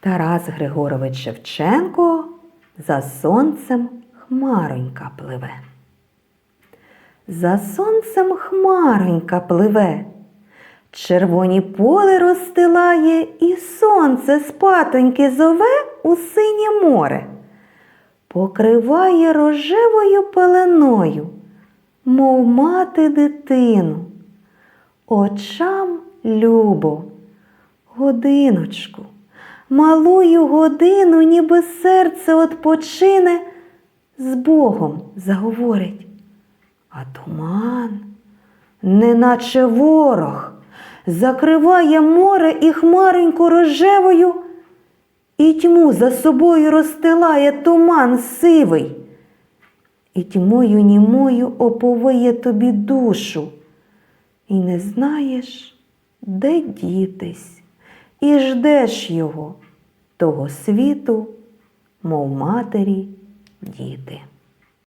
Тарас Григорович Шевченко за сонцем хмаронька пливе. За сонцем хмаронька пливе, червоні поле розстилає, і сонце спатоньки зове у синє море, покриває рожевою пеленою, мов мати дитину. Очам любо, годиночку, малую годину, ніби серце отпочине, з Богом заговорить. А туман, неначе ворог, закриває море і хмареньку рожевою, і тьму за собою розстилає туман сивий, і тьмою німою оповиє тобі душу, і не знаєш, де дітись, і ждеш його, того світу, мов матері, діти.